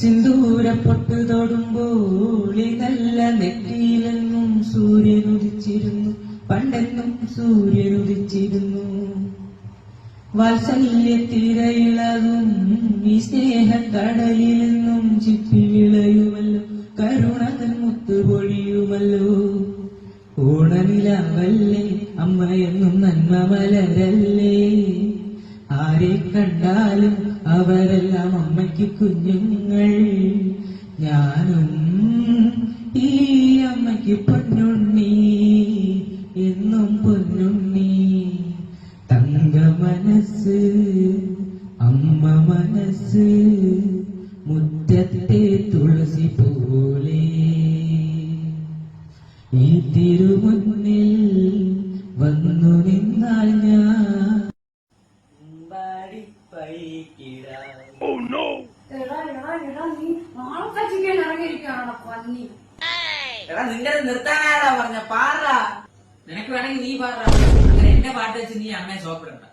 സിന്ദൂരപ്പൊട്ട് തൊടുമ്പോൾ നല്ല നെറ്റിയിലെന്നും സൂര്യനുദിച്ചിരുന്നു. പണ്ടെന്നും സൂര്യനുദിച്ചിരുന്നു. വാത്സല്യത്തിരയിളകും ഈ സ്നേഹക്കടലിൽ കടലിലെന്നും ചിപ്പി വിളയുമല്ലോ കരുണതൻ മുത്തുപൊഴിയുമല്ലോ. ഊണനിലാവല്ലേ അമ്മയെന്നും നന്മ മലരല്ലേ ആരെ കണ്ടാലും അവരെല്ലാം അമ്മയ്ക്ക് കുഞ്ഞുങ്ങൾ. ഞാനും ഈ അമ്മയ്ക്ക് പൊന്നുണ്ണി എന്നും പൊന്നുണ്ണി. തങ്ക മനസ്സ് അമ്മ മനസ്സ് മുറ്റത്തെ തുളസി പോലെ. ഈ തിരുമുന്നിൽ എടാ എടാ നീ പന്നി? എടാ നിന്റെ നിർത്താനാടാ പറഞ്ഞ? പാടാ നിനക്ക് വേണമെങ്കിൽ നീ പാടാ. അങ്ങനെ എന്റെ പാട്ട് വെച്ച് നീ അമ്മയെ സോപ്പിടണ്ട.